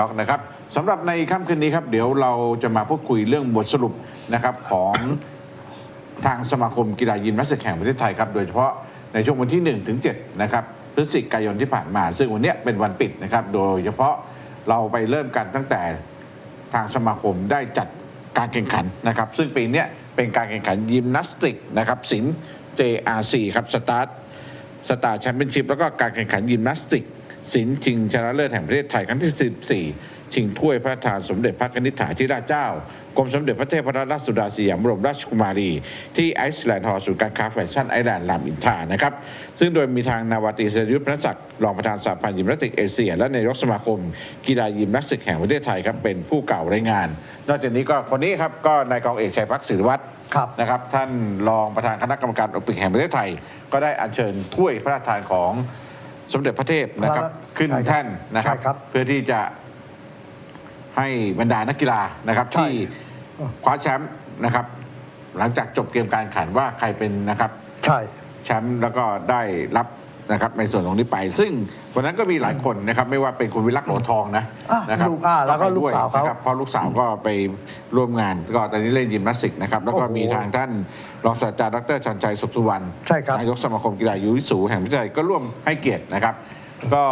น็อกนะครับสำหรับในค่ำคืนนี้ครับ เดี๋ยวเราจะมาพูดคุยเรื่องบทสรุปนะครับของทางสมาคมกีฬายิมนาสติกแห่งประเทศไทยครับ โดยเฉพาะในช่วงวันที่1ถึง7นะครับพฤศจิกายนที่ผ่านมา ซึ่งวันนี้เป็นวันปิดนะครับ โดยเฉพาะเราไปเริ่มกันตั้งแต่ทางสมาคมได้จัดการแข่งขันนะครับ ซึ่งปีนี้เป็นการแข่งขันยิมนาสติกนะครับศิลป์ JRC ครับสตาร์ทสตาร์แชมเปี้ยนชิพแล้วก็การแข่งขันยิมนาสติก ศิลป์ชิงชนะเลิศแห่งประเทศไทยครั้งที่ 14 ชิงถ้วยพระราชทานสมเด็จพระนิษฐาธิราชเจ้ากรมสมเด็จพระเทพรัตนราชสุดาสยามบรมราชกุมารี ที่ไอซ์แลนด์ฮอลล์ศูนย์การค้าแฟชั่นไอแลนด์รามอินทรานะครับ ซึ่งโดยมีทางนาวาตรีสรยุทธพนศักดิ์รองประธานสหพันธ์ยิมนาสติกเอเชีย และนายกสมาคม กีฬายิมนาสติกแห่งประเทศไทยครับเป็นผู้กล่าวรายงาน นอกจากนี้ก็คนนี้ครับก็นายกองเอกชัยพักศิริวัตรครับนะครับท่านรองประธานคณะกรรมการโอลิมปิกแห่งประเทศไทย ก็ได้อัญเชิญถ้วยพระราชทานของ สมเด็จพระเทพนะครับครับขึ้นใช่ครับแท่นนะครับใช่ครับ เพื่อที่จะให้บรรดานักกีฬานะครับใช่ที่คว้าแชมป์นะครับ หลังจากจบเกมการแข่งขันว่าใครเป็นนะครับใช่แชมป์แล้วก็ได้รับ นะครับในส่วนตรงนี้ไป ซึ่งวันนั้นก็มีหลายคนนะครับไม่ว่าเป็นคุณวิลักษ์โหลทองนะอะนะครับลูกอ่าแล้วก็ไปด้วยลูกสาวเขานะครับเพราะลูกสาวก็ไปร่วมงานก็ตอนนี้เล่นยิมนาสติกนะครับแล้วก็โอ้โหมีทางท่านรองศาสตราจารย์ดรชันชัยสุขสุวรรณใช่ครับ นายกสมาคมกีฬายุยิสูแห่งประเทศไทยก็ร่วมให้เกียรตินะครับ ก็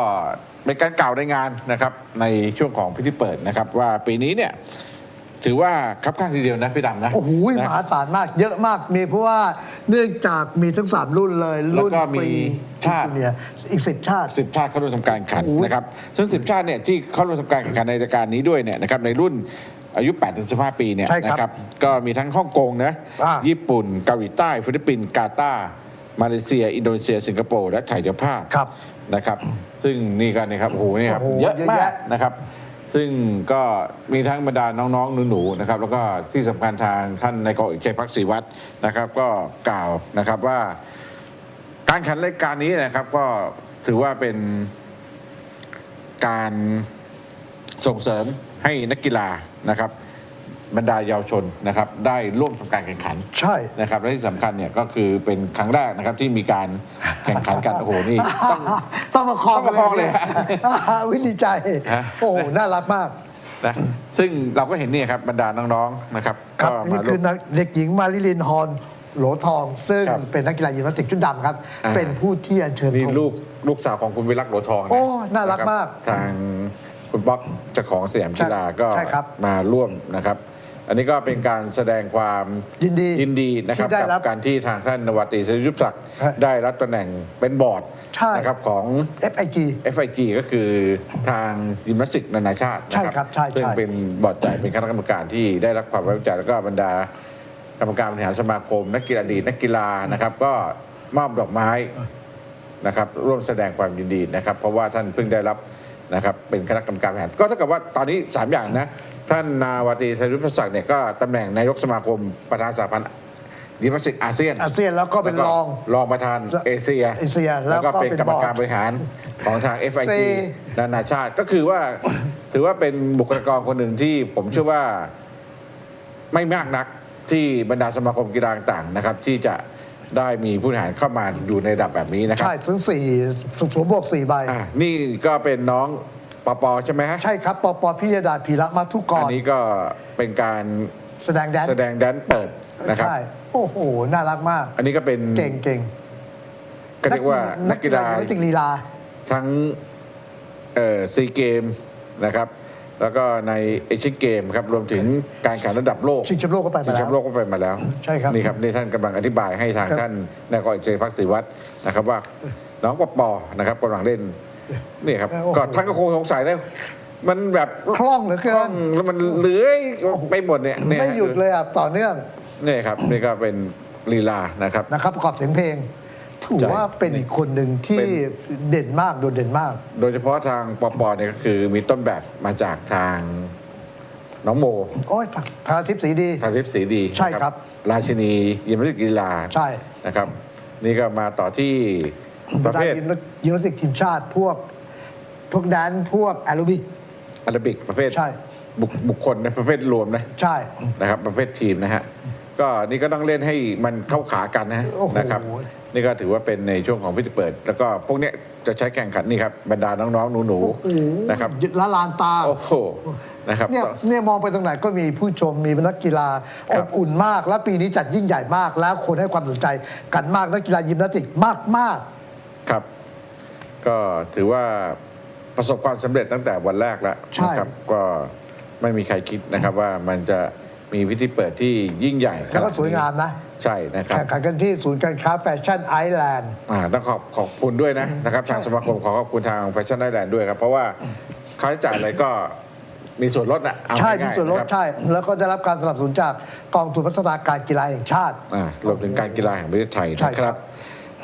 เป็นการกล่าวในงานนะครับในช่วงของพิธีเปิดนะครับว่าปีนี้เนี่ย ถือว่าคับข้างทีเดียวนะพี่ดำนะ โอ้โหมนะหาศาลมากเยอะมากมีเพราะว่าเนื่องจากมีทั้งสามรุ่นเลยแล้วรุ่นก็มีปรีชาติ จูเนียร์อีกสิบชาติสิบชาติเข้าร่วมทำการแข่งขันโอ้โหนะครับ ซึ่งสิบชาติเนี่ยที่เข้าร่วมทำการแข่งขันในรายการนี้ด้วยเนี่ยนะครับในรุ่นอายุ8ถึง15 ปีเนี่ยใช่ครับนะครับก็มีทั้งฮ่องกงนะอ่า ญี่ปุ่นเกาหลีใต้ ฟิลิปปินส์กาตาร์มาเลเซีย อินโดนีเซีย สิงคโปร์และไทยเจ้าภาพครับ นะครับ ซึ่งนี่กันนะครับโอ้โหนี่ครับโอ้โหเยอะเยอะมาแยะกนะครับ ซึ่งก็มีทั้งบรรดาน้องๆหนูๆนะครับแล้วก็ที่สำคัญทางท่านนายกองเอกชัยพักศรีวัตรนะครับ ก็กล่าวนะครับว่า การแข่งรายการนี้นะครับ ก็ถือว่าเป็นการส่งเสริมให้นักกีฬานะครับ บรรดาเยาวชนนะครับได้ร่วมทำการแข่งขันใช่ นะครับและที่สำคัญเนี่ยก็คือเป็นครั้งแรกนะครับที่มีการแข่งขันกันโอ้โหนี่ต้อง ต้องมาคลองต้องประคองเลยวินิจฉัยฮะโอ้โหน่ารักมาก นะซึ่งเราก็เห็นเนี่ยครับบรรดาน้องๆนะครับครับก็นี่มาร่คืวอมนักเด็กหญิงมาริลินฮอนโหลทอง ซึ่งครับเป็นนักกีฬายิมนาสติกชุดดำครับ อ่า เป็นผู้ที่อัญเชิญนี่ธงลูกลูกสาวของคุณวิรักษ์โหลทองะโอ้น่ารักะคบมากทางคุณป๊อกเจ้าของสยามกีฬาก็ใช่ครับ มาร่วมนะครับ อันนี้ก็เป็นการแสดงความยินดียินดีนะครับที่ได้กัรับ การที่ทางท่านนวตรีสรยุทธศักดิ์ฮะได้รับตำแหน่งเป็นบอร์ดใช่ นะครับของ FIG FIG ก็คือทางยิมนาสติกนานาชาตินะใช่ครับใช่ซึ่งใช่เป็นบอร์ดใหญ่เป็นคณะกรรมการที่ได้รับความไว้วางใจแล้วก็บรรดากรรมการบริหารสมาคม นักกีฬาดีตนักกีฬานะครับ ก็มอบดอกไม้นะครับ ร่วมแสดงความยินดีนะครับ เพราะว่าท่านเพิ่งได้รับนะครับเป็นคณะกรรมการบริหารก็เท่ากับว่าตอนนี้ 3 อย่างนะ ท่านนาวาตรีชัยรุทธศักดิ์เนี่ยก็ตำแหน่งนายกสมาคมประธานสหพันธ์ยิมนาสติกอาเซียนอาเซียนแล้วก็เป็นรองรองประธานเอเชียเอเชีย แล้แล้ววก็ก็เป็นเป็นกรรมการบอร์ดบริหารของทาง FIG สี่นานาชาติก็คือว่าถือว่าเป็นบุคลากรคนหนึ่งที่ผมเชื่อว่าไม่มากนักที่บรรดาสมาคมกีฬาต่างๆนะครับ ที่จะได้มีผู้บริหารเข้ามาอยู่ในระดับแบบนี้นะครับ ใช่ ถึงสี่สวมบวกสี่ใบอะนี่ก็เป็นน้อง ปอปอใช่ไหมฮะใช่ครับปปพิยดาพีระมาทุกกอันรนี้ก็เป็นการแสดงแดนซ์แสดงแดนเปิดนะครับ ใช่โอ้โห น่ารักมาก อันนี้ก็เป็นเก่งเก่งก็เรียกว่านักกีฬานักกีฬาลีลา ทั้งเอ่อซีเกมนะครับ แล้วก็ในเอเชียนเกมครับรวมถึงการแข่งระดับโลกชิงแชมป์โลกก็ไปมาชิงแชมป์โลแล้ว กก็ไปมาแล้วใช่ครับนี่ครับนี่ท่านกำลังอธิบายให้ทางครับ ท่านนายกเอกเจพักศรีวัฒน์นะครับว่าน้องปอปอนะครับกำลังเล่น นี่ครับ โอ้โห ก็ท่านก็คงสงสัยนะมันแบบคล่องเหลือคเกิล่อนงแล้วมันเลื้อยไปหมดเนี่ยเนี่ยไม่หยุดเลยอะ ต่อเนื่องนี่ครับนี่ก็เป็นลีลานะครับ นะครับประกอบเสียงเพลง ถือใช่ว่าเป็นอีกคนหนึ่งที่เป็นเด่นมากโดดเด่นมาก โดยเฉพาะทางปอปอเนี่ยก็คือมีต้นแบบมาจากทางน้องโมโอ้ยพาทิพย์สีดี ทางทิพย์สีดีใช่ครับ นะราชินียิมนาสติกกีฬาใช่ นะครับ นี่ก็มาต่อที่ ประเภทยิมยิมนาสติกทีมชาติพวก พวกแดนซ์พวกแอโรบิก อาราบิกประเภทใช่ บุคบุคคลนะประเภทรวมนะใช่ นะครับประเภททีมนะฮะก็นี่ก็ต้องเล่นให้มันเข้าขากันนะโอ้โห นะครับ นี่ก็ถือว่าเป็นในช่วงของพิธีเปิด แล้วก็พวกเนี้ยจะใช้แข่งขันนี่ครับบรรดาน้องๆหนูโอ้โหๆนะครับละลานตา โอ้โหนะครับ เนี่ยเนี่ยมองไปตรงไหนก็มีผู้ชมมีนักกีฬาคอรับ บอุ่นมาก และปีนี้จัดยิ่งใหญ่มาก แล้วคนให้ความสนใจกันมากนักกีฬายิมนาสติกมากมาก ครับ ก็ถือว่าประสบความสำเร็จตั้งแต่วันแรกแล้วใช่ นะครับก็ไม่มีใครคิดนะครับว่ามันจะมีพิธีเปิดที่ยิ่งใหญ่ๆแล้วก็สวยงามนะใช่นะครับ แข่งขันกันที่ศูนย์การค้าแฟชั่นไอแลนด์ อ่าต้องขอบขอบคุณด้วยนะนะครับทางสมาคมขอขอบคุณทางแฟชั่นไ l แลนด์ด้วยครับ เพราะว่าค่าใช้จ่ายอะไรก็มีส่วนลดนะเอาใช่ง่ายๆมีส่วนลดะครับใช่ แล้วก็ได้รับการสนับสนุนจากกองทุนพัฒนาการกีฬาแห่งชาติ อ่ารวมถึงการกีฬาแห่งประเทศไทยใช่นะคครัรับ บ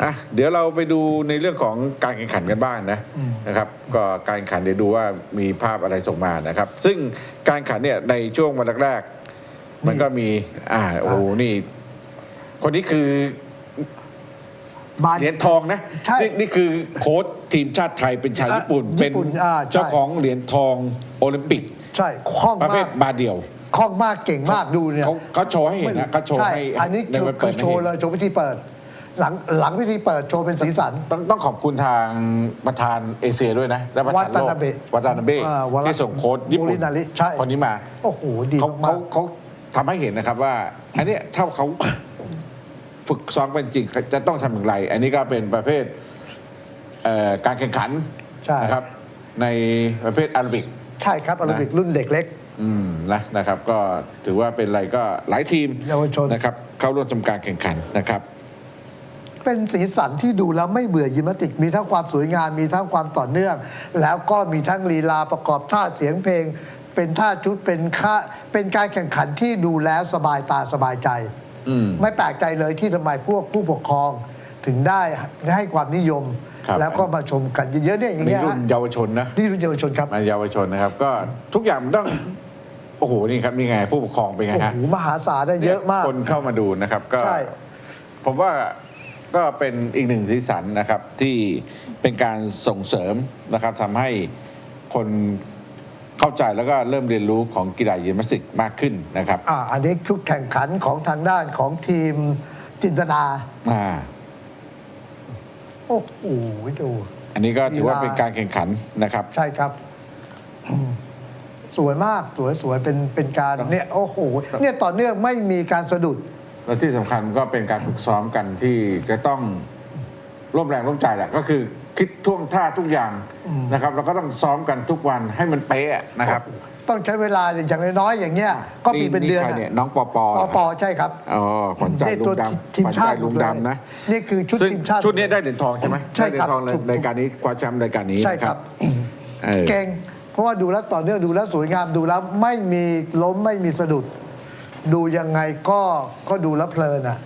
อะเดี๋ยวเราไปดูในเรื่องของการแข่งขันกันบ้างนะนะครับ ก็การแข่งขันเดี๋ยวดูว่ามีภาพอะไรส่งมานะครับ ซึ่งการแข่งขันเนี่ยในช่วงวันแรกๆมันก็มี อ่าโอ้โหนี่ คนนี้คือบานเหรียญทองนะใช่นี่นี่คือโค้ชทีมชาติไทยเป็นชาวอะญี่ปุ่นญี่เป็นปุ่นอ่าใช่เจ้าของเหรียญทองโอลิมปิก ใช่คล่องประเภมาทกบาเดียวคล่องมากเก่งมากดูเนี่ยเขาเขาโชว์ให้เห็นนะเขาโชว์ใช่ให้อันนี้ในคือวันคืเปิอดโชว์เลยโชว์พิธีเปิด หลังหลังพิธีเปิดโชว์เป็นสีสัน ต้องต้องขอบคุณทางประธานเอเชียด้วยนะ และประธานโลกวัตนาเบะวัตนาเบะอ่าวาระที่ส่งโค้ชญี่โมปุ่รินนาริใช่ คนนี้มา โอ้โหดีเขามาเขากเขาทำให้เห็นนะครับว่า อันเนี้ยถ้าเขา ฝึกซ้อมเป็นจริงจะต้องทำอย่างไร อันนี้ก็เป็นประเภทเอ่อการแข่งขันใช่ นะครับ ในประเภทอาราบิก ๆใช่ครับโอลิมปิกรุ่นเด็กเล็ก อืมนะนะครับก็ถือว่าเป็นอะไรก็หลายทีมเยาวชน นะครับเข้าร่วมทำการแข่งขันนะครับ เป็นสีสันที่ดูแล้วไม่เบื่อยิมนาสติก มีทั้งความสวยงามมีทั้งความต่อเนื่อง แล้วก็มีทั้งลีลาประกอบท่าเสียงเพลง เป็นท่าชุดเป็นค่าเป็นการแข่งขันที่ดูแล้วสบายตาสบายใจ อืม ไม่แปลกใจเลยที่ทำไมพวกผู้ปกครองถึงได้ให้ความนิยม ครับ แล้วก็มาชมกันเยอะๆเนี่ยอย่างนี่เงี้ยรุ่นฮะเยาวชนนะ นี่รุ่นเยาวชนครับ มาเยาวชนนะครับ ก็ทุกอย่างมันต้อง โอ้โหนี่ครับนี่ไงผู้ปกครองเป็นไงโอ้ฮะโหมหาศาลได้เยอะมาก คนเข้ามาดูนะครับ ก็ ใช่ ผมว่า ก็เป็นอีกหนึ่งสีสันนะครับที่เป็นการส่งเสริมนะครับทำให้คนเข้าใจแล้วก็เริ่มเรียนรู้ของกีฬายิมนาสติกมากขึ้นนะครับอ่าอันนี้ชุดแข่งขันของทางด้านของทีมจินตนาอ่าโอ้โหดูอันนี้ก็ถือว่ากีฬาเป็นการแข่งขันนะครับ ใช่ครับอืมสวยมากสวยสวยเป็นเป็นการครับเนี่ยโอ้โหเนี่ยต่อเนื่องไม่มีการสะดุด และที่สำคัญก็เป็นการฝึกซ้อมกันที่จะต้องร่วมแรงร่วมใจแหละก็คือคิดท่วงท่าทุกอย่างนะครับ เราก็ต้องซ้อมกันทุกวันให้มันเป๊ะนะครับ ต้องใช้เวลาอย่างน้อยๆอย่างเงี้ย ก็มีเป็นเดือนใครอะเนี่ยน้องปอปอปอปอใช่ครับอ๋อขวัญใจนี่ลุตัวงดำทีมขวัญชาใจติลุงดำนะนี่คือชุดซึ่งทีมชาติชุดนี้ได้เหรียญทองใช่ไหมใช่ได้เหรียครับญทองในถูกรายการนี้คว้าแชมป์รายการนี้ใช่ครับเออเก่งเพราะว่าดูแล้วต่อเนื่องดูแล้วสวยงามดูแล้วไม่มีล้มไม่มีสะดุด ดูยังไงก็ก็ดูแล้วเพลินอะ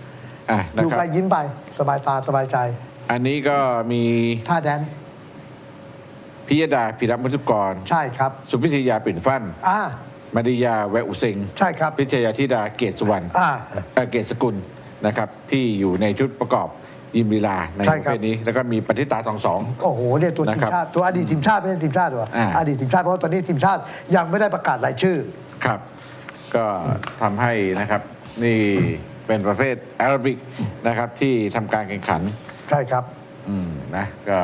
อะนะดูครับไปยิ้มไปสบายตาสบายใจอันนี้ก็มีท่าแดนพิยดาพิรัมมุทุกร ใช่ครับสุพิทยาปิ่นฟั่นอ่ามาริยาแววอุเซงใช่ครับพิชยาธิดาเกศสุวรรณอ่า เอ่อเกศสกุลนะครับที่อยู่ในชุดประกอบยิมลีลาในใช่ประครับ เภทนี้ แล้วก็มีปฏิตาทองสอง โอ้โหเนี่ยตัวทีนะมครับชาติตัวอดีตทีมชาติไม่ใช่ทีมชาติหรออ่า อดีตทีมชาติเพราะว่าตอนนี้ทีมชาติยังไม่ได้ประกาศรายชื่อ ครับ ก็ทำให้นะครับนี่เป็นประเภทแอโรบิกนะครับที่ทำการแข่งขัน ใช่ครับ อืมนะก็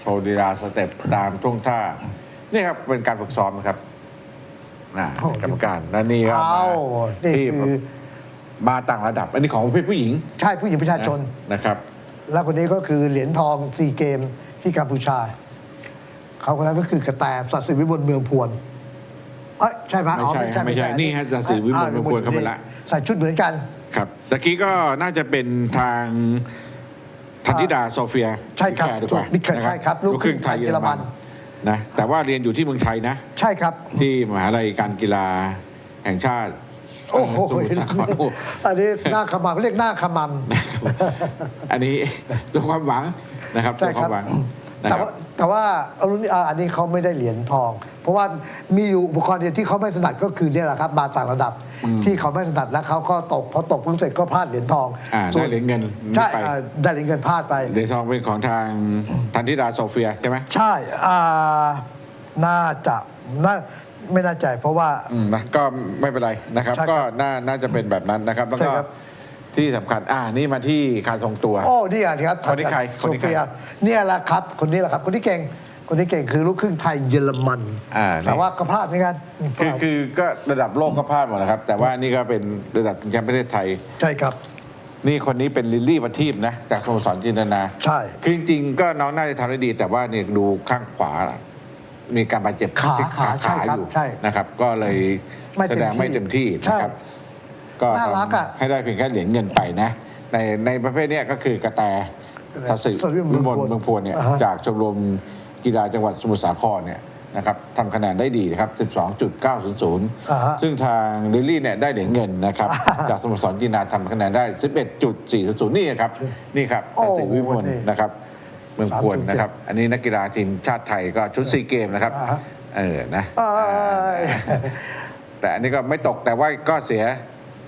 โชว์ดีลาสเต็ปตามท่วงท่า นี่ครับเป็นการฝึกซ้อมนะครับนะโอ้กรรมการและนี่ก็เอามานี่ที่คือมาต่างระดับ อันนี้ของประเภทผู้หญิงใช่ผู้หญิงประชาชน นะครับ แล้วคนนี้ก็คือเหรียญทองซีเกมที่กัมพูชา เขาคนนั้นก็คือกระแตสัตย์สิวิบลเมืองพวน เอ้ยใช่ไหมไม่ใช่อ๋อไม่ใช่นี่ฮะสัตย์สิวิมลเมืองพวนเข้าไปละ ใส่ชุดเหมือนกัน ครับตะกี้ก็น่าจะเป็นทางทันธิดาโซเฟียใช่ครับแดีกว่านิกแคร์นะใช่ครับลูลูกกครึ่งไทยครึ่งไทยเยอรมันเยอรมั นะแต่ว่าเรียนอยู่ที่เมืองไทยนะ ใช่ครับ ที่มหาลัยการกีฬาแห่งชาติโอ้โหสมุทรสาครโอ้ อันนี้หน้าขมำเรียกหน้าขมอันนี้ ตัวความหวังนะครับใช่ตัวคครัวาบมหวังนะแต่ครับ ว่า แต่ว่าเอารุ่นนี้อ่าอันนี้เขาไม่ได้เหรียญทอง เพราะว่ามีอยู่อุปกรณ์เดียวที่เขาไม่ถนัดก็คือเนี่ยแหละครับมาต่างระดับที่เขาไม่ถนัดแล้วเขาก็ตกพอตกปุ๊บเสร็จก็พลาดเหรียญทองอ่าส่วได้เหรียญเงินใช่ไปอ่าได้เหรียญเงินพลาดไปเหรียญทองเป็นของทางทันธิดาโซเฟียใช่ไหมใช่อ่าน่าจะน่าไม่น่าใจเพราะว่าอืมนะก็ไม่เป็นไรนะครับใช่ครับ ก็น่าน่าจะเป็นแบบนั้นนะครับแล้วใช่ก็ครับ ที่สำคัญ อ่า นี่มาที่การทรงตัว โอ้นี่อะครับคนนี้ใครคโซนนี้ใคร เฟียเนี่ยแหละครับ คนนี้แหละครับ คนที่เก่ง คนที่เก่งคือลูกครึ่งไทยเยอรมัน อ่านี่แต่ว่าก็พลาดเหมือนกันคือคือก็ระดับโลกก็พลาดหมดนะครับ แต่ว่านี่ก็เป็นระดับแชมป์ประเทศไทย ใช่ครับ นี่คนนี้เป็นลิลลี่ประทีปนะ จากสโมสรจินตนาใช่ คือจริงๆก็น้องน่าจะทำได้ดี แต่ว่าเนี่ยดูข้างขวา มีการบาดเจ็บขาที่ขาใช่ขาครับอยู่ใช่นะครับ ก็เลยไม่แสเต็มดงไม่ที่เต็มที่ใช่นะครับ ก็น่ารักอะ ทำให้ได้เพียงแค่เหรียญเงินไปนะ ในในประเภทเนี้ยก็คือกระแตสัสิสัสิวิมลเมืเมือองงพพววลลเนี่ยอ่าฮะ จากชมรมกีฬาจังหวัดสมุทรสาครเนี่ยนะครับทำคะแนนได้ดีนะครับ12.900อ่าฮะซึ่งทางลิลลี่เนี่ยได้เหรียญเงินนะครับ จากสโมสรกีฬาทำคะแนนได้ 11.400 นี่ครับ นี่ครับโอ้สัสิวิมลนี่นะครับ เมืองพวลนะครับ อันนี้นักกีฬาทีมชาติไทยก็ชุดซีเกมนะครับอ่าฮะ เออนะ เอ้ย แต่อันนี้ก็ไม่ตกแต่ว่าก็เสีย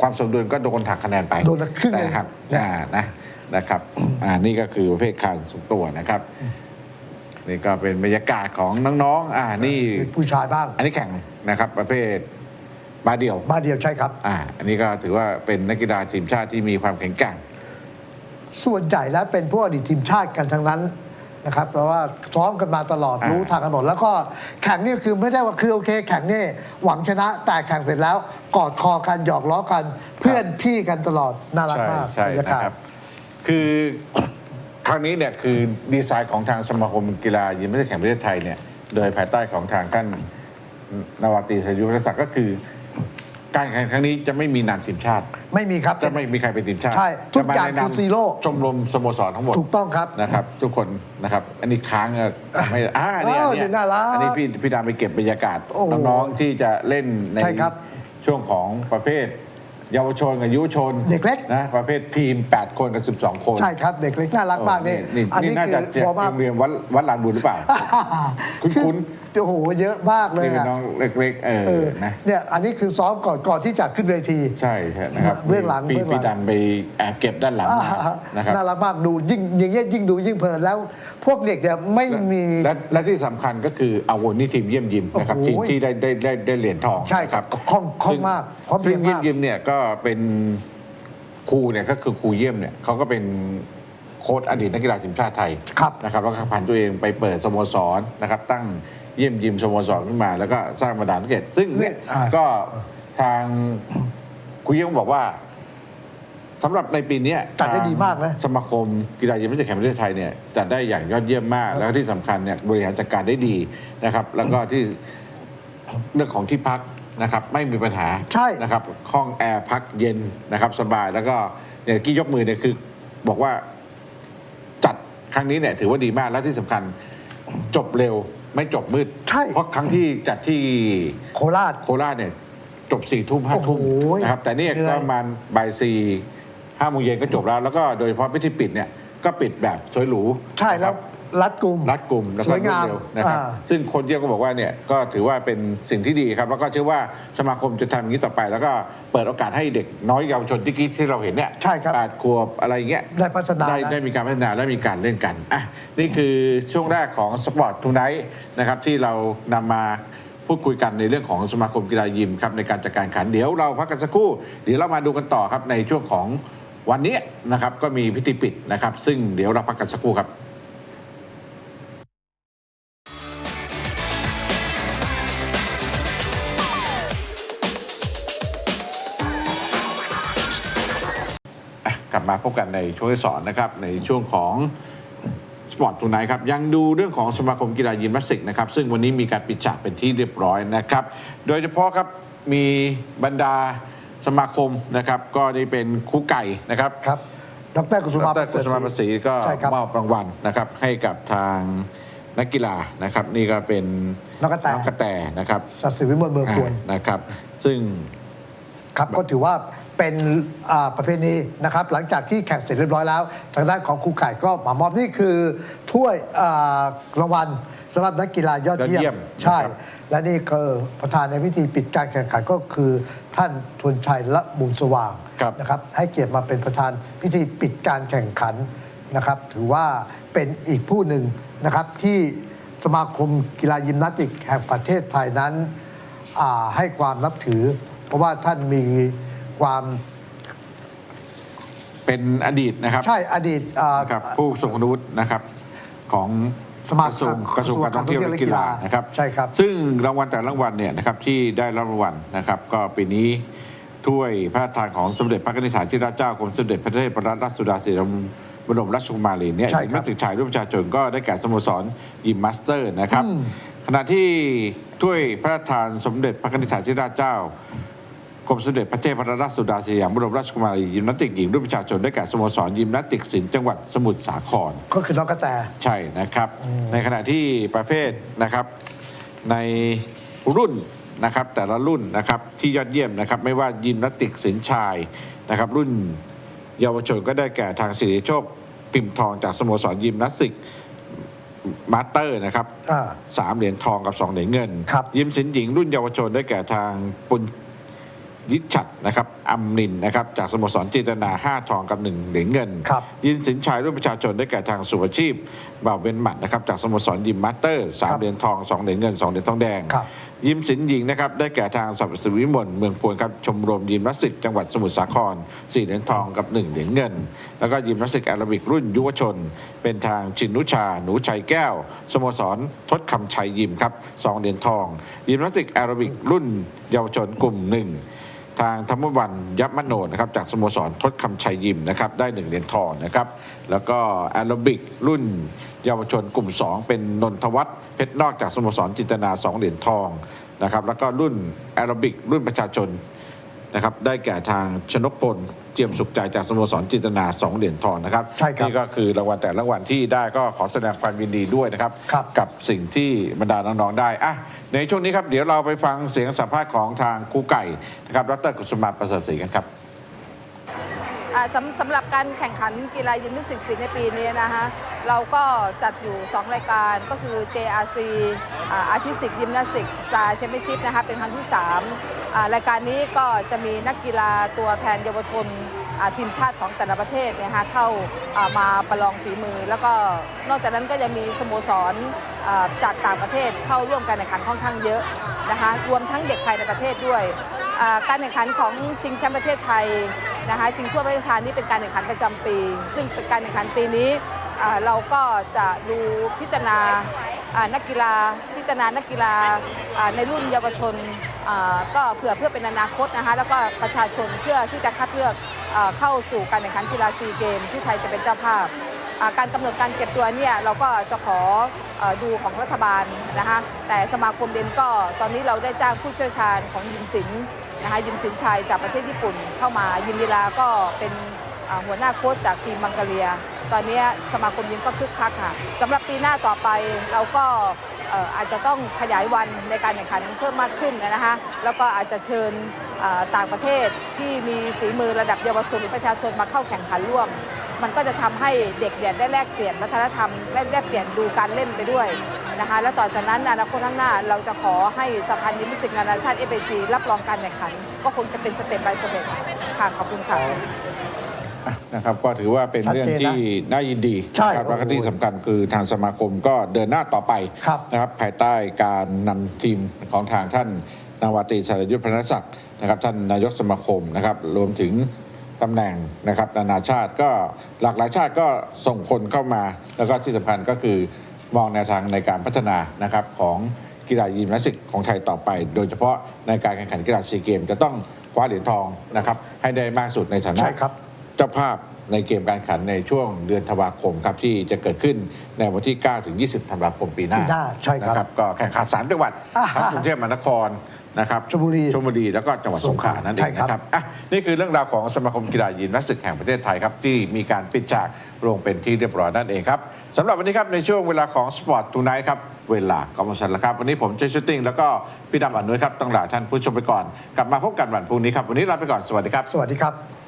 ความสมดุลก็โดนหักคะแนนไปโดนครึ่งหนึ่แต่งหักอ่านะนะครับอ่านี่ก็คือประเภทคานสูงตัวนะครับนี่ก็เป็นบรรยากาศของน้องๆอ่านี่ผู้ชายบ้าง อันนี้แข่งนะครับ ประเภทบาเดียวบ้านเดียวใช่ครับอ่าอันนี้ก็ถือว่าเป็นนักกีฬาทีมชาติที่มีความแข็งแกร่งส่วนใหญ่แล้วเป็นพวกอดีตทีมชาติกันทั้งนั้น นะครับเพราะว่าซ้อมกันมาตลอดอ่ารู้รู้ทางกันหมดแล้วก็แข่งนี่คือไม่ได้ว่าคือโอเค แข่งนี่หวังชนะแต่แข่งเสร็จแล้วกอดคอกันหยอกล้อกันเพื่อนพี่กันตลอดน่ารักใช่มากใช่บรรยานะกาศครับ คือครั้งนี้เนี่ยคือดีไซน์ของทางสมาคมกีฬายิมไม่ใช่แข่งประเทศไทยเนี่ยโดยภายใต้ของทางท่านนาวาตรีสยุทธศักดิ์ก็คือ การแข่งครั้งนี้จะไม่มีนามทีมชาติ ไม่มีครับจะไม่มีใครเป็นทีมชาติใช่ทุกอย่างจะมในนามคือซีโร่ชมรมสโมสรทั้งหมดถูกต้องครับนะครับ ทุกคนนะครับอันนี้ค้างอะไม่อ่าเนี่ยอ้าวเนี่ยน่ารักอันนี้พี่พี่ดามไปเก็บบรรยากาศโอ้โหน้องๆที่จะเล่นในใช่ครับช่วงของประเภทเยาวชนกับยุวชนเด็กเล็กนะประเภททีม 8 คนกับ 12 คน ใช่ครับเด็กเล็กน่ารักมากนี่นี่อันนี่นี้น่าคืจะอเจ็บพอมากโรงเรียนวัดวัดลานบุญหรือเปล่า คุ้น โอ้โหเยอะมากเลยนี่เป็นอะน้องเล็กๆเอเอออนะ เนี่ยอันนี้คือซ้อมก่อนก่อนที่จะขึ้นเวที ใช่ใช่นะครับเบื้องหลังพี่เบื้องหลังพี่ดันไปแอบเก็บด้านหลังมานะครับ น่ารักมากดูยิ่งอย่างเงี้ยยิ่งดูยิ่งเพลินแล้ว พวกเด็กเนี่ยไม่มี และและที่สำคัญก็คืออาวุธนี่ทีมเยี่ยมยิมนะครับโอ้โหทีมที่ได้ได้ได้ได้เหรียญทองใช่ครับนะคล่องคล่องซึ่มากพร้อมเพรีซึ่ยงงเยี่ยมามกยิมเนี่ยก็เป็นครูเนี่ยก็คือครูเยี่ยมเนี่ยเขาก็เป็นโค้ชอดีตนักกีฬาทีมชาติไทยครับ นะครับแล้วก็ผ่านตัวเองไปเปิดสโมสรนะครับตั้ง เยี่ยมยิมสโมสรขึ้นมา แล้วก็สร้างบรรดาลเกตซึ่งเนี่ยอ่า ก็ทางครูเยี่ยมบอกว่าสำหรับในปีเนี้ยจัดได้ดีมากนะสมาคมกีฬายิมไม่ใช่แข่งประเทศไทยเนี่ยจัดได้อย่างยอดเยี่ยมมาก แล้วก็ที่สำคัญเนี่ยบริหารจัดการได้ดีนะครับ แล้วก็ที่เรื่องของที่พักนะครับ ไม่มีปัญหาใช่ นะครับห้องแอร์พักเย็นนะครับ สบายแล้วก็เนี่ยกี้ยกมือเนี่ยคือบอกว่า จัดครั้งนี้เนี่ยถือว่าดีมากแล้วที่สำคัญจบเร็ว ไม่จบมืดใช่ เพราะครั้งที่จัดที่โคราช โคราชเนี่ยจบสี่ทุ่มห้าทุ่มโอ้โหนะครับแต่เนี่ยเหนื่อยก็ประมาณบ่ายสี่ห้าโมงเย็นก็จบแล้ว แล้วก็โดยเฉพาะพิธีปิดเนี่ยก็ปิดแบบสวยหรูใช่แล้วนะครับ รัดกลุ่มรัดกลุ่มแล้วสก็วยรวดงามเร็วนะครับอ่า ซึ่งคนเยี่ยมก็บอกว่าเนี่ยก็ถือว่าเป็นสิ่งที่ดีครับ แล้วก็เชื่อว่าสมาคมจะทำอย่างนี้ต่อไป แล้วก็เปิดโอกาสให้เด็กน้อยเยาวชนที่กี้ที่เราเห็นเนี่ยใช่ครับแปดขวบอะไรเงี้ยได้พัฒนาได้นะ ได้มีการพัฒนาและมีการเล่นกันอะนี่คือช่วงแรกของสปอร์ตทูไนท์นะครับที่เรานำมาพูดคุยกันในเรื่องของสมาคมกีฬายิมครับในการจัดการแข่งขันเดี๋ยวเราพักกันสักครู่ เดี๋ยวเรามาดูกันต่อครับในช่วงของวันนี้นะครับก็มีพิธีปิดนะครับ ซึ่งเดี๋ยวเราพักกันสักครู่ครับ พบกันในช่วงที่สอนนะครับในช่วงของสปอร์ตทูไนท์ครับยังดูเรื่องของสมาคมกีฬายิมนาสติกนะครับซึ่งวันนี้มีการปิดฉากเป็นที่เรียบร้อยนะครับ โดยเฉพาะครับมีบรรดาสมาคมนะครับ ก็นี่เป็นครูไก่นะครับครับดรกุสุมาดรกุสมาภาษีก็ใช่ครับมอบรางวัลนะครับ ให้กับทางนักกีฬานะครับ นี่ก็เป็นน้องกระแตน้องกระแตนะครับสัตว์สิวิมลเมืองพวนอ่านะครับ ซึ่งครับก็ถือว่า เป็นอ่าประเพณีนะครับ หลังจากที่แข่งเสร็จเรียบร้อยแล้ว ทางด้านของครูไก่ก็มามอบนี่คือถ้วยอ่ารางวัลสำหรับนักกีฬายอดยอดเยี่เยี่ยยมมใช่นะครับและนี่คือประธานในพิธีปิดการแข่งขันก็คือท่านทวนชัยละมูลสว่างครับนะครับ ให้เกียรติมาเป็นประธานพิธีปิดการแข่งขันนะครับ ถือว่าเป็นอีกผู้หนึ่งนะครับที่สมาคมกีฬายิมนาสติกแห่งประเทศไทยนั้นอ่าให้ความนับถือ เพราะว่าท่านมี ความเป็นอดีตนะครับใช่อดีตอ่า นะครับผู้ทรงคุณวุฒินะครับของสมาคมกระทรวงกระทรวงการท่องเที่ยวและกีฬานะครับใช่ครับ ซึ่งรางวัลแต่ละรางวัลเนี่ยนะครับที่ได้รับรางวัลนะครับ ก็ปีนี้ถ้วยพระราชทานของสมเด็จพระนิธิฐานที่ราชเจ้ากรมสมเด็จพระเทพรัตนราชสุดาสยามบรมราชกุมารีเนี่ยใช่ยิมครับนาสติกชายรุ่นประชาชนก็ได้แก่สโมสรยิมมาสเตอร์นะครับ ขณะที่ถ้วยพระราชทานสมเด็จพระนิธิฐานที่ราชเจ้า กรมสมเด็จพระเทพรัตนราชสุดาสยามบรมราชกุมารียิมนาสติกหญิงรุ่นประชาชนได้แก่สโมสรยิมนาสติกศิลป์จังหวัดสมุทรสาคร ก็คือน้องกระแต ใช่นะครับ ในขณะที่ประเภทนะครับในรุ่นนะครับแต่ละรุ่นนะครับที่ยอดเยี่ยมนะครับไม่ว่ายิมนาสติกศิลป์ชายนะครับรุ่นเยาวชนก็ได้แก่ทางสิริโชคปิ่มทองจากสโมสรยิมนาสติกมาสเตอร์นะครับอ่า สามเหรียญทองกับสองเหรียญเงิน ครับ ยิมศิลป์หญิงรุ่นเยาวชนได้แก่ทางปุณ ยิชชัดนะครับอัมนินนะครับจากสโมสรเจตนา 5 ทองกับ1เหรียญเงินครับยิมสินชายรุ่นประชาชนได้แก่ทางสุภชีพบ่าวเบนหมัดนะครับจากสโมสรยิมมาสเตอร์สามเหรียญทองสองเหรียญเงินสองเหรียญทองแดงครับยิมสินหญิงนะครับได้แก่ทางสับสวิมลเมืองพวนครับชมรมยิมนาสติกจังหวัดสมุทรสาครสี่เหรียญทองกับหนึ่งเหรียญเงิน แล้วก็ยิมนาสติกแอโรบิกรุ่นยุวชน เป็นทางชินนุชา หนูชัยแก้วสโมสรทศคำชัยยิมครับสองเหรียญทอง ยิมนาสติกแอโรบิกรุ่นเยาวชนกลุ่มหนึ่ง ทางธรรมวันยับมโนนะครับจากสโมสรทศคำชัยยิมนะครับได้หนึ่งเหรียญทองนะครับแล้วก็แอโรบิกรุ่นเยาวชนกลุ่ม 2 เป็นนนทวัฒน์เพชรนอกจากสโมสรจินตนา 2 เหรียญทองนะครับแล้วก็รุ่นแอโรบิกรุ่นประชาชนนะครับได้แก่ทางชนกพล เจียมสุขใจจากสโมสรจินตนา2เหรียญทองนะครับใช่ครับนี่ก็คือรางวัลแต่ละรางวัลที่ได้ก็ขอแสดงความยินดีด้วยนะครับ ครับ กับสิ่งที่บรรดาน้องๆได้อะในช่วงนี้ครับเดี๋ยวเราไปฟังเสียงสัมภาษณ์ของทางครูไก่นะครับดรกุสุมาประเสริฐศรีกันครับอ่า สำสำหรับการแข่งขันกีฬายิมนาสติกศิลป์ในปีนี้นะคะเราก็จัดอยู่ 2 รายการก็คือ JRC อาร์ติสิกยิมนาสติกสตาร์แชมเปี้ยนชิพนะคะเป็นครั้งที่ 3 รายการนี้ก็จะมีนักกีฬาตัวแทนเยาวชนทีมชาติของแต่ละประเทศเนยคะเข้ามาประลองฝีมือ แล้วก็นอกจากนั้นก็จะมีสโมสรจากต่างประเทศเข้าร่วมการแข่งขันค่อนข้างเยอะนะคะรวมทั้งเด็กภายในประเทศด้วย การแข่งขันของชิงแชมป์ประเทศไทย นะคะชิงทั่วประเทศทยนี่เป็นการแข่งขันประจำปี ซึ่งเป็นการแข่งขันปีนี้เราก็จะดูพิจารณานักกีฬาพิจารณานักกีฬาในรุ่นเยาวชนก็เผื่อเพื่อเป็นอนาคตนะคะแล้วก็ประชาชนเพื่อที่จะคัดเลือกเข้าสู่การแข่งขันกีฬาซีเกม ที่ไทยจะเป็นเจ้าภาพ การกำหนดการเก็บตัวเนี่ยเราก็จะขออดูของรัฐบาลนะคะแต่สมาคมเดมก็ตอนนี้เราได้จ้างผู้เชี่ยวชาญของยิมสิน นะคะยิมสินชัยจากประเทศญี่ปุ่นเข้ามายิมเวลาก็เป็นหัวหน้าโค้ชจากทีมบังกาเลีย ตอนนี้สมาคมยิมก็คึกคักค่ะสำหรับปีหน้าต่อไปเราก็อาจจะต้องขยายวันในการแข่งขันเพิ่มมากขึ้นนะคะแล้วก็อาจจะเชิญต่างประเทศที่มีฝีมือระดับเยาวชนหรือประชาชนมาเข้าแข่งขันร่วม มันก็จะทำให้เด็กเนี่ยได้แลกเปลี่ยนวัฒนธรรมได้แลกเปลี่ยนดูการเล่นไปด้วย นะคะ แล้วต่อจากนั้นอนาคตข้างหน้าเราจะขอให้สภานิมิสิกนานาชาติเอเจีรับรองการแข่งขัน ก็คงจะเป็นสเต็ป by สเต็ปค่ะขอบคุณค่ะนะครับก็ถือว่าเป็นชัดเรื่องเจนนะที่น่ายินดีใช่นะครับแล้วก็โอ้โหที่สำคัญคือทางสมาคมก็เดินหน้าต่อไปครับนะครับภายใต้การนำทีมของทางท่านนาวาตรีสารยุทธพนศักดิ์นะครับท่านนายกสมาคมนะครับรวมถึงตำแหน่งนะครับนานาชาติก็หลากหลายชาติก็ส่งคนเข้ามา แล้วก็ที่สำคัญก็คือ มองแนวทางในการพัฒนานะครับของกีฬายิมนาสติกของไทยต่อไป โดยเฉพาะในการแข่งขันกีฬาซีเกมจะต้องคว้าเหรียญทองนะครับให้ได้มากสุดในฐานะใช่ครับเจ้าภาพในเกมการแข่งขันในช่วงเดือนธันวาคมครับที่จะเกิดขึ้นในวันที่ 9 ถึง 20 ธันวาคมปีหน้าปีหน้าใช่ครับนะก็แข่งขันสามจังหวัดอ่าทั้งกรุงเทพมหานคร นะครับชลบุรีชลบุรีแล้วก็จังหวัดสงขลานั่นเอใช่งครับนะครับอะนี่คือเรื่องราวของสมาคมกีฬายิมนาสติกแห่งประเทศไทยครับที่มีการปิดฉากลงเป็นที่เรียบร้อยนั่นเองครับสำหรับวันนี้ครับในช่วงเวลาของสปอร์ตทูไนท์ครับเวลาก็หมดแล้วครับ วันนี้ผมเจชูติ้งแล้วก็พี่ดำอนุยครับต้องลาท่านผู้ชมไปก่อน กลับมาพบกันวันพรุ่งนี้ครับ วันนี้ลาไปก่อนสวัสดีครับ สวัสดีครับ